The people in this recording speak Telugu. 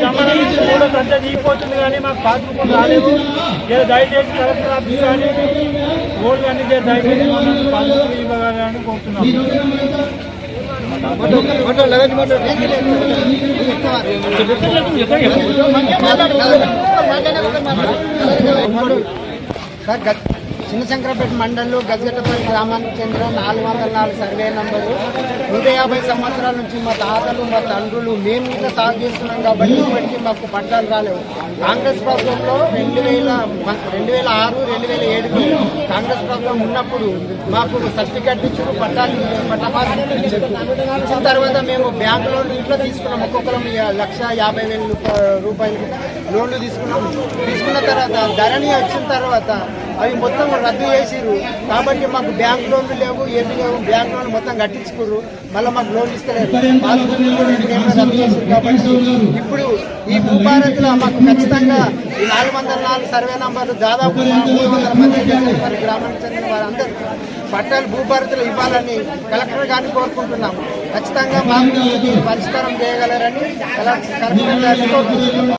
జమ్మడం మూడో సంత దిగిపోతుంది కానీ మాకు పాస్బుక్ రాలేదు. జర దయచేసి కలెక్టర్ ఆఫీస్ కానీ ఓల్డ్ కానీ దయచేసి మమ్మల్ని పాస్బుక్ ఇవ్వగలని కోరుతున్నాం. సార్ గ- చిన్నశంకరపేట మండలం గజగట్టపల్లి గ్రామానికి చెందిన నాలుగు వందల నాలుగు సర్వే నంబరు. నూట యాభై సంవత్సరాల నుంచి మా తాతలు మా తండ్రులు మేము ఇంకా సాగు చేస్తున్నాం కాబట్టి ఇప్పటికీ మాకు పట్టాలు రాలేవు. కాంగ్రెస్ ప్రభుత్వంలో రెండు వేల రెండు వేల ఆరు రెండు వేల ఏడులో కాంగ్రెస్ ప్రభుత్వం ఉన్నప్పుడు మాకు సర్టిఫికెట్ ఇచ్చారు పట్టాలు పట్టపాసు ఇచ్చిన తర్వాత మేము బ్యాంక్ లోన్ ఇంట్లో తీసుకున్నాం ఒక్కొక్కరం లక్ష యాభై వేల రూపాయలు లోన్లు తీసుకున్నాం. తీసుకున్న తర్వాత ధరణి వచ్చిన తర్వాత అవి మొత్తం రద్దు చేసిర్రు. కాబట్టి మాకు బ్యాంక్ లోన్లు లేవు ఏమి లేవు. బ్యాంక్ లోన్లు మొత్తం కట్టించుకుర్రు. మళ్ళీ మాకు లోన్లు కూడా ఏమో రద్దు కాబట్టి ఇప్పుడు ఈ భూభారతిలో మాకు ఖచ్చితంగా ఈ నాలుగు వందల నాలుగు సర్వే నంబర్లు దాదాపు మూడు వందల మంది గ్రామానికి చెందిన వారందరూ పట్టాలు భూభారతులు ఇవ్వాలని కలెక్టర్ గారిని కోరుకుంటున్నాము ఖచ్చితంగా మాకు పరిష్కారం చేయగలరని కలెక్టర్ గారిని కోరుకుంటున్నాము